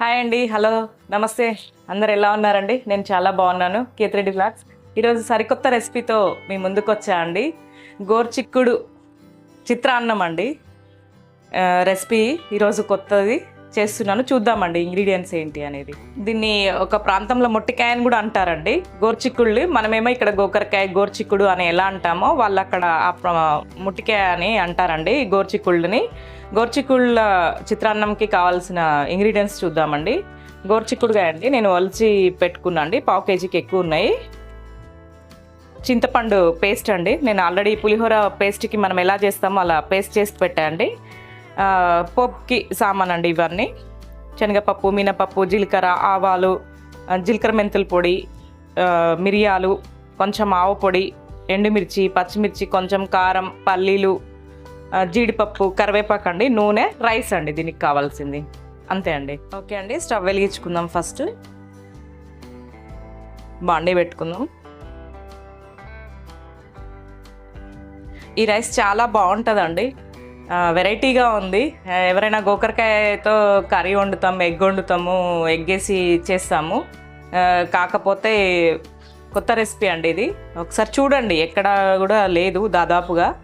Hi అండి hello నమస్తే. అందరు ఎలా ఉన్నారండి? నేను చాలా బాగున్నాను. కేతిరెడ్డి బ్లాగ్స్ ఈరోజు సరికొత్త రెసిపీతో మీ ముందుకు వచ్చా అండి? గోర్చిక్కుడు చిత్రాన్నం అండి. రెసిపీ ఈరోజు కొత్తది. చేస్తున్నాను. చూద్దామండి ఇంగ్రీడియంట్స్ ఏంటి అనేది. దీన్ని ఒక ప్రాంతంలో మొట్టికాయ అని కూడా అంటారండి. గోర్చిక్కుళ్ళు మనమేమో ఇక్కడ గోకరకాయ గోర్చిక్కుడు అని ఎలా అంటామో వాళ్ళు అక్కడ ఆ ప్ర- ముట్టికాయ అని అంటారండి గోర్చిక్కుళ్ళని. గోర్చిక్కుళ్ళ చిత్రాన్నంకి కావాల్సిన ఇంగ్రీడియంట్స్ చూద్దామండి. గోర్చిక్కుడుకాయ అండి నేను ఒలిచి పెట్టుకున్నా అండి పావు కేజీకి ఎక్కువ ఉన్నాయి. చింతపండు పేస్ట్ అండి. నేను ఆల్రెడీ పులిహోర పేస్ట్కి మనం ఎలా చేస్తామో అలా పేస్ట్ చేసి పెట్టా అండి. పోప్కి సామాన్ అండి ఇవన్నీ. శనగపప్పు మినపప్పు జీలకర్ర ఆవాలు జీలకర్ర మెంతుల పొడి మిరియాలు కొంచెం ఆవు పొడి ఎండుమిర్చి పచ్చిమిర్చి కొంచెం కారం పల్లీలు జీడిపప్పు కరివేపాకు అండి నూనె రైస్ అండి దీనికి కావాల్సింది. అంతే అండి. ఓకే అండి స్టవ్ వెలిగించుకుందాం ఫస్ట్. బాండీ పెట్టుకుందాం. ఈ రైస్ చాలా బాగుంటుందండి. వెరైటీగా ఉంది. ఎవరైనా గోకరకాయతో కర్రీ వండుతాం ఎగ్ వండుతాము ఎగ్ వేసి చేస్తాము. కాకపోతే కొత్త రెసిపీ అండి ఇది. ఒకసారి చూడండి ఎక్కడ కూడా లేదు దాదాపుగా.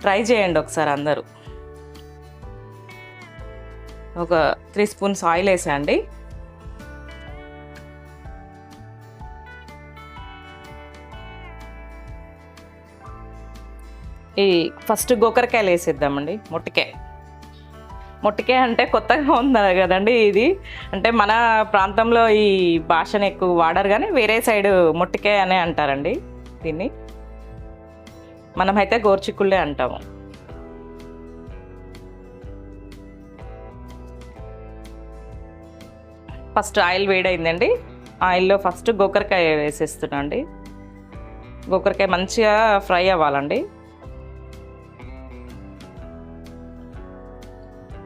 ట్రై చేయండి ఒకసారి అందరూ. ఒక త్రీ స్పూన్స్ ఆయిల్ వేసా ఈ ఫస్ట్ గోకరకాయలు వేసేద్దామండి మొట్టికాయ. మొట్టకాయ అంటే కొత్తగా ఉంది కదండి ఇది. అంటే మన ప్రాంతంలో ఈ భాషను ఎక్కువ వాడరు కానీ వేరే సైడ్ మొట్టికాయ అనే అంటారండి దీన్ని. మనమైతే గోర్చిక్కుళ్ళే అంటాము. ఫస్ట్ ఆయిల్ వేడైందండి. ఆయిల్లో ఫస్ట్ గోకరకాయ వేసేస్తున్నాండి. గోకరకాయ మంచిగా ఫ్రై అవ్వాలండి.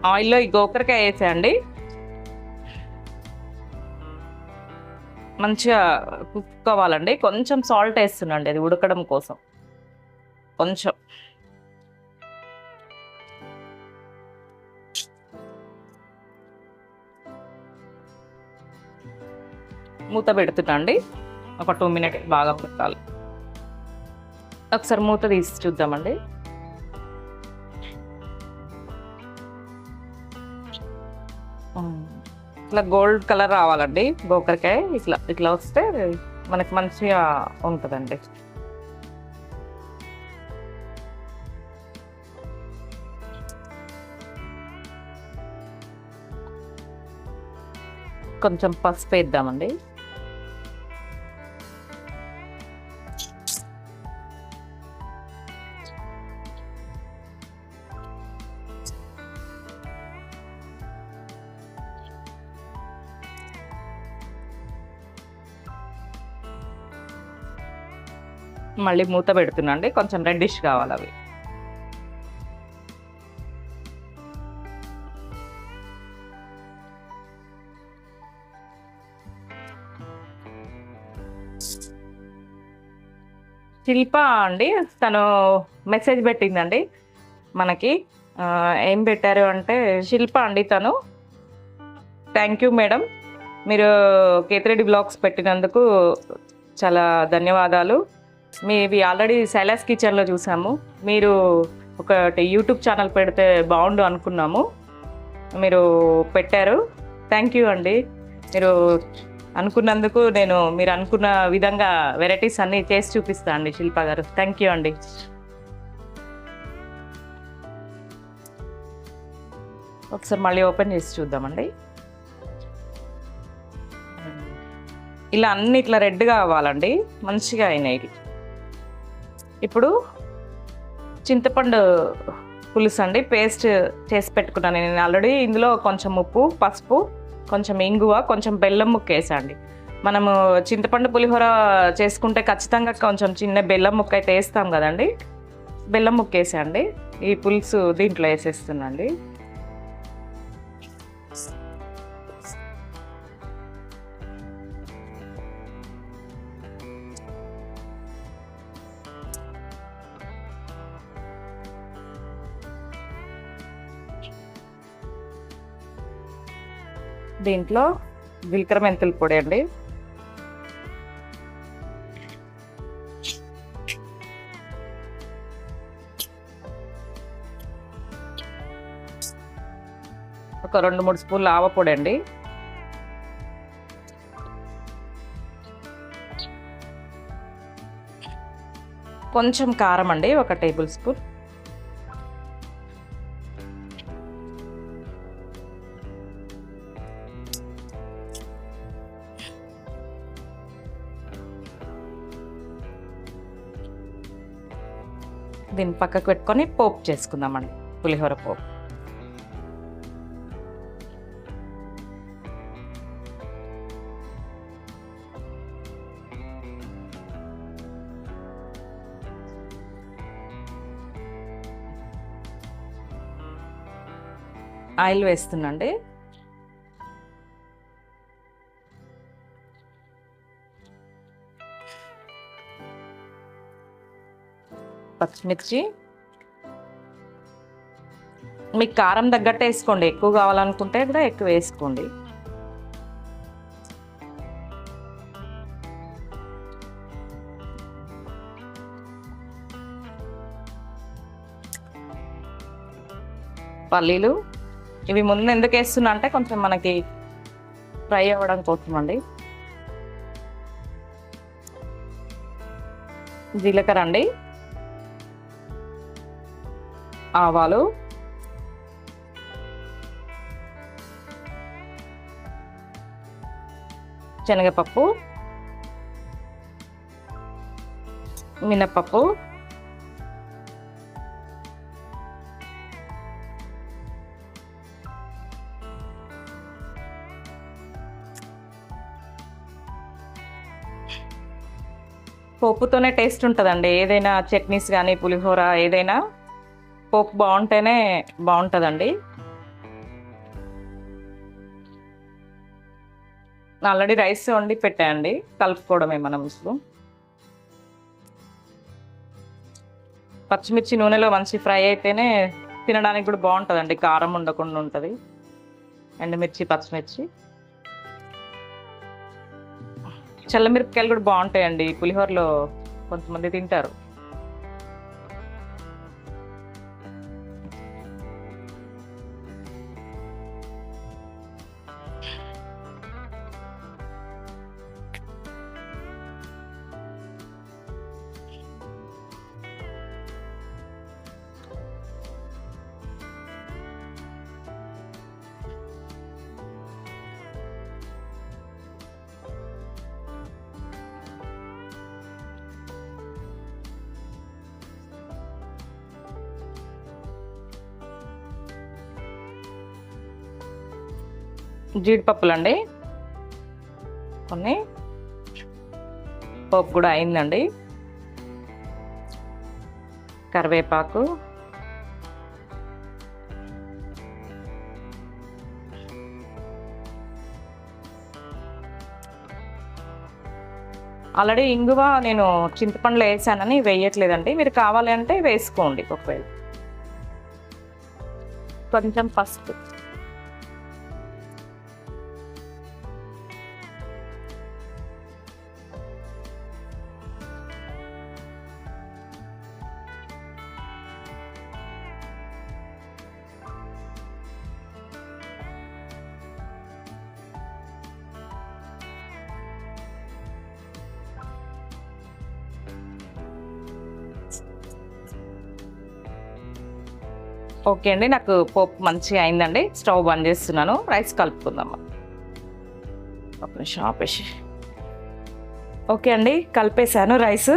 ఆయిల్లో ఈ గోకరకాయ వేసేయండి. మంచిగా కుక్ అవ్వాలండి. కొంచెం సాల్ట్ వేస్తున్నాండి అది ఉడకడం కోసం. కొంచెం. మూత పెడుతుంటండి ఒక టూ మినిట్ బాగా పెట్టాలి ఒకసారి మూత తీసి చూద్దామండి. ఇట్లా గోల్డ్ కలర్ రావాలండి గోకరకాయ ఇట్లా ఇట్లా వస్తే మనకి మంచిగా ఉంటుందండి. కొంచెం పసుపు వేద్దామండి. మళ్ళీ మూత పెడుతున్నాండి కొంచెం రెడ్డిష్ కావాలి అవి. శిల్ప అండి తను మెసేజ్ పెట్టిందండి మనకి. ఏం పెట్టారు అంటే శిల్ప అండి తను. థ్యాంక్ యూ మేడం మీరు కేతిరెడ్డి బ్లాగ్స్ పెట్టినందుకు చాలా ధన్యవాదాలు. మీవి ఆల్రెడీ శైలాస్ కిచెన్లో చూసాము. మీరు ఒకటి యూట్యూబ్ ఛానల్ పెడితే బాగుండు అనుకున్నాము. మీరు పెట్టారు. థ్యాంక్ యూ అండి. మీరు అనుకున్నందుకు నేను మీరు అనుకున్న విధంగా వెరైటీస్ అన్నీ చేసి చూపిస్తాను అండి శిల్ప గారు. థ్యాంక్ యూ అండి. ఒకసారి మళ్ళీ ఓపెన్ చేసి చూద్దామండి. ఇలా అన్ని ఇట్లా రెడ్గా అవ్వాలండి. మంచిగా అయినాయి. ఇప్పుడు చింతపండు పులుసు అండి. పేస్ట్ చేసి పెట్టుకున్నాను నేను. ఆల్రెడీ ఇందులో కొంచెం ఉప్పు పసుపు కొంచెం ఇంగువ కొంచెం బెల్లం ముక్క వేసండి మనము చింతపండు పులిహోర చేసుకుంటే ఖచ్చితంగా కొంచెం చిన్న బెల్లం ముక్క అయితే వేస్తాం కదండి. బెల్లం ముక్క వేసా ఈ పులుసు దీంట్లో వేసేస్తున్నాండి దీంట్లో జీలకర్ర మెంతుల పొడి అండి. ఒక రెండు మూడు స్పూన్లు ఆవ పొడి అండి. కొంచెం కారం అండి ఒక టేబుల్ స్పూన్. దీన్ని పక్కకు పెట్టుకొని పోపు చేసుకుందామండి. పులిహోర పోపు. ఆయిల్ వేస్తుందండి పచ్చిమిర్చి మీకు కారం తగ్గట్టే వేసుకోండి. ఎక్కువ కావాలనుకుంటే కూడా ఎక్కువ వేసుకోండి. పల్లీలు. ఇవి ముందు ఎందుకు వేస్తున్నా అంటే కొంచెం మనకి ఫ్రై అవ్వడం కోసం అండి. జీలకర్ర అండి. ఆవాలు. శనగపప్పు. మినపప్పు పప్పుతోనే టేస్ట్ ఉంటుందండి. ఏదైనా చట్నీస్ కానీ పులిహోర ఏదైనా. పోపు బాగుంటేనే బాగుంటుందండి. ఆల్రెడీ రైస్ వండి పెట్టాయండి కలుపుకోవడమే మనం ఇప్పుడు. పచ్చిమిర్చి నూనెలో మంచి ఫ్రై అయితేనే తినడానికి కూడా బాగుంటుందండి కారం ఉండకుండా ఉంటుంది. ఎండుమిర్చి పచ్చిమిర్చి. చల్లమిరపకాయలు కూడా బాగుంటాయండి పులిహోరలో కొంతమంది తింటారు. జీడిపప్పులండి. కొన్ని. పోపు కూడా అయిందండి. కరివేపాకు. ఆల్రెడీ ఇంగువ నేను చింతపండులో వేసానని వేయట్లేదండి. మీరు కావాలంటే వేసుకోండి ఒకవేళ. కొంచెం పసుపు. ఓకే అండి నాకు పోపు మంచిగా అయిందండి. స్టవ్ బంద్ చేస్తున్నాను. రైస్ కలుపుకుందాం. ఒక నిమిషం ఆపేసి. ఓకే అండి కలిపేశాను రైస్.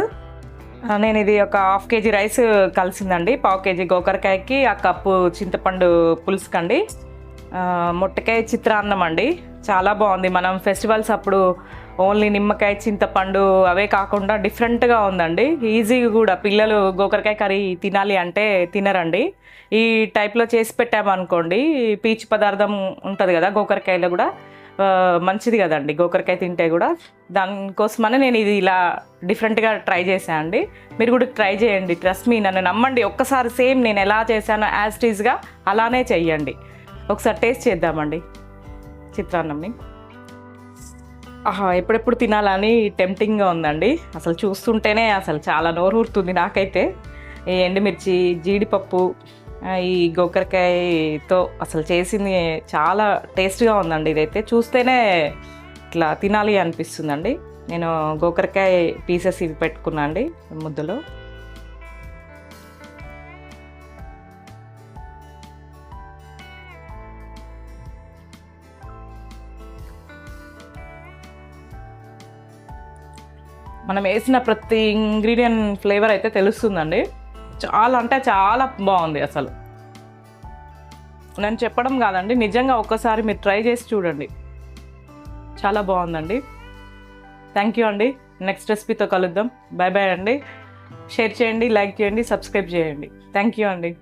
నేను ఇది ఒక హాఫ్ కేజీ రైస్ కలిసిందండి. పావు కేజీ గోకరకాయకి ఆ కప్పు చింతపండు పులుసుకండి. ముట్టకాయ మొట్టకాయ చిత్రాన్నం అండి. చాలా బాగుంది. మనం ఫెస్టివల్స్ అప్పుడు ఓన్లీ నిమ్మకాయ చింతపండు అవే కాకుండా డిఫరెంట్గా ఉందండి. ఈజీగా కూడా పిల్లలు గోకరకాయ కర్రీ తినాలి అంటే తినరండి. ఈ టైప్లో చేసి పెట్టామనుకోండి పీచు పదార్థం ఉంటుంది కదా గోకరకాయలో కూడా మంచిది కదండి గోకరకాయ తింటే కూడా. దానికోసమనే నేను ఇది ఇలా డిఫరెంట్గా ట్రై చేశాను అండి. మీరు కూడా ట్రై చేయండి ట్రస్ట్ మీ నన్ను నమ్మండి. ఒక్కసారి సేమ్ నేను ఎలా చేశానో యాజ్ టీజ్గా అలానే చెయ్యండి. ఒకసారి టేస్ట్ చేద్దామండి. చిత్రాన్నంని ఎప్పుడెప్పుడు తినాలని టెంప్టింగ్గా ఉందండి. అసలు చూస్తుంటేనే అసలు చాలా నోరు ఊరుతుంది నాకైతే. ఈ ఎండుమిర్చి జీడిపప్పు ఈ గోకరకాయతో అసలు చేసింది చాలా టేస్ట్గా ఉందండి ఇదైతే. చూస్తేనే ఇట్లా తినాలి అనిపిస్తుందండి. నేను గోకరకాయ పీసెస్ ఇవి పెట్టుకున్నా అండి ముద్దలో. మనం వేసిన ప్రతి ఇంగ్రీడియంట్ ఫ్లేవర్ అయితే తెలుస్తుందండి. చాలా అంటే చాలా బాగుంది అసలు. నేను చెప్పడం కాదండి నిజంగా ఒక్కసారి మీరు ట్రై చేసి చూడండి. చాలా బాగుందండి. థ్యాంక్ యూ అండి. నెక్స్ట్ రెసిపీతో కలుద్దాం. బాయ్ బాయ్ అండి. షేర్ చేయండి లైక్ చేయండి సబ్స్క్రైబ్ చేయండి. థ్యాంక్ యూ అండి.